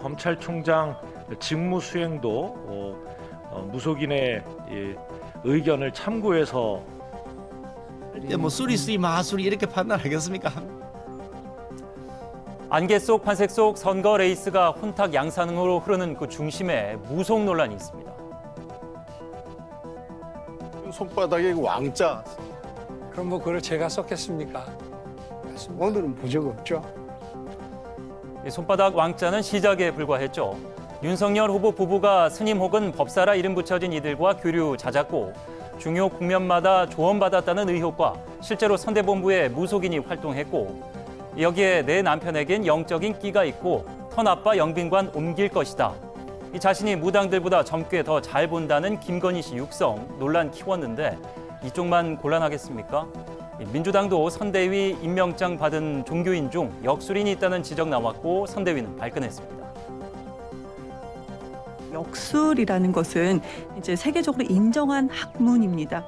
검찰총장 직무 수행도 어, 어, 무속인의 이 의견을 참고해서 이때 뭐 수리수리 마수리 이렇게 판단하겠습니까? 안개 속 판색 속 선거 레이스가 혼탁 양상으로 흐르는 그 중심에 무속 논란이 있습니다. 손바닥에 왕자 그럼 뭐 그걸 제가 썼겠습니까? 오늘은 부적 없죠. 이 손바닥 왕자는 시작에 불과했죠. 윤석열 후보 부부가 스님 혹은 법사라 이름 붙여진 이들과 교류 잦았고 중요 국면마다 조언받았다는 의혹과 실제로 선대본부에 무속인이 활동했고 여기에 내 남편에겐 영적인 끼가 있고 터나빠 영빈관 옮길 것이다. 이 자신이 무당들보다 젊게 더 잘 본다는 김건희 씨 육성 논란 키웠는데 이쪽만 곤란하겠습니까? 이 민주당도 선대위 임명장 받은 종교인 중 역술인이 있다는 지적 나왔고 선대위는 발끈했습니다. 역술이라는 것은 이제 세계적으로 인정한 학문입니다.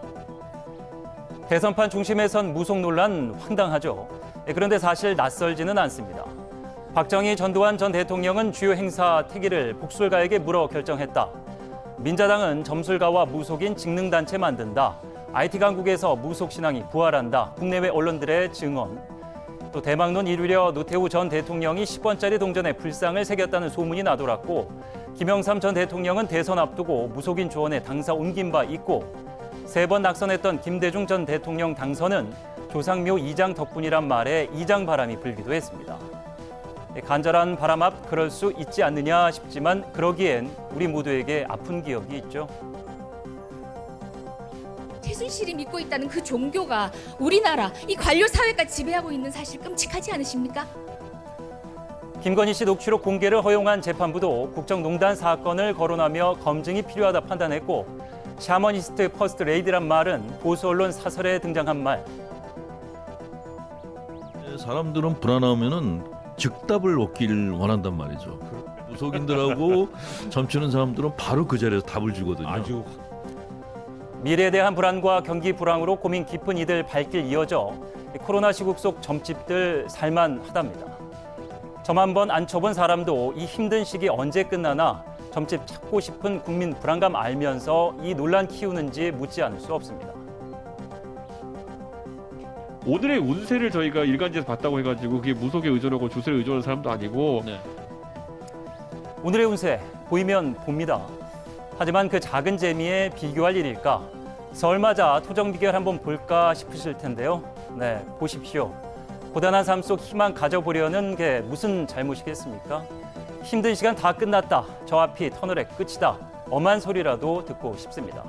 대선판 중심에선 무속 논란 황당하죠. 예, 그런데 사실 낯설지는 않습니다. 박정희 전두환 전 대통령은 주요 행사 태기를 복술가에게 물어 결정했다. 민자당은 점술가와 무속인 직능단체 만든다. IT 강국에서 무속 신앙이 부활한다. 국내외 언론들의 증언. 또 대망론 이르려 노태우 전 대통령이 10원짜리 동전에 불상을 새겼다는 소문이 나돌았고 김영삼 전 대통령은 대선 앞두고 무속인 조언에 당사 옮긴 바 있고 세 번 낙선했던 김대중 전 대통령 당선은 조상묘 이장 덕분이란 말에 이장 바람이 불기도 했습니다. 간절한 바람 앞 그럴 수 있지 않느냐 싶지만 그러기엔 우리 모두에게 아픈 기억이 있죠. 최순실이 믿고 있다는 그 종교가 우리나라 이 관료 사회까지 지배하고 있는 사실 끔찍하지 않으십니까? 김건희 씨 녹취록 공개를 허용한 재판부도 국정농단 사건을 거론하며 검증이 필요하다 판단했고 샤머니스트 퍼스트 레이디란 말은 보수 언론 사설에 등장한 말 사람들은 불안하면은 즉답을 얻길 원한단 말이죠. 무속인들하고 점치는 사람들은 바로 그 자리에서 답을 주거든요. 아주 미래에 대한 불안과 경기 불황으로 고민 깊은 이들 발길 이어져 코로나 시국 속 점집들 살만하답니다. 점 한 번 안 쳐본 사람도 이 힘든 시기 언제 끝나나 점집 찾고 싶은 국민 불안감 알면서 이 논란 키우는지 묻지 않을 수 없습니다. 오늘의 운세를 저희가 일간지에서 봤다고 해가지고 그게 무속에 의존하고 주술에 의존하는 사람도 아니고 네. 오늘의 운세 보이면 봅니다. 하지만 그 작은 재미에 비교할 일일까? 설 맞아 토정 비결 한번 볼까 싶으실 텐데요. 네, 보십시오. 고단한 삶 속 희망 가져보려는 게 무슨 잘못이겠습니까? 힘든 시간 다 끝났다. 저 앞이 터널의 끝이다. 엄한 소리라도 듣고 싶습니다.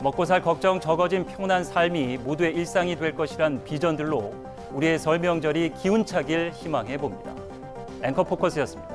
먹고 살 걱정 적어진 평온한 삶이 모두의 일상이 될 것이란 비전들로 우리의 설 명절이 기운차길 희망해 봅니다. 앵커 포커스였습니다.